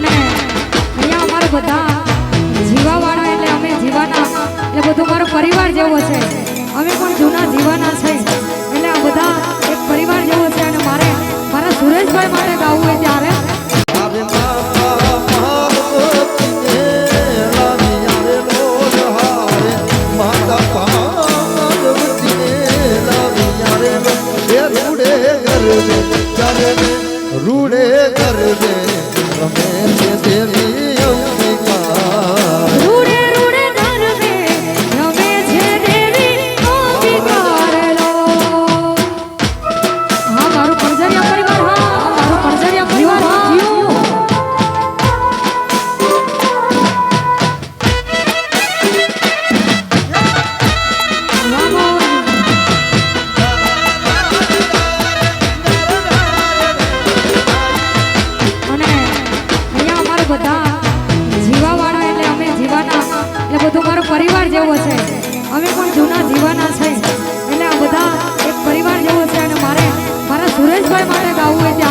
અને અહીંયા અમારે બધા જીવાવાળા એટલે અમે જીવાના, એટલે બધું મારો પરિવાર જેવો છે. અમે પણ જૂના જીવાના છે. એટલે આ બધા એક પરિવાર જેવો છે અને મારે, મારા સુરેશભાઈ માટે ગાવું હોય ત્યારે. રૂડે ગરબે Novamente Deus પરિવાર જેવો છે. અમે પણ જૂના જીવાના છે. એટલે આ બધા એક પરિવાર જેવો છે અને મારે મારા સુરેશભાઈ માટે ગાવું હોય ત્યારે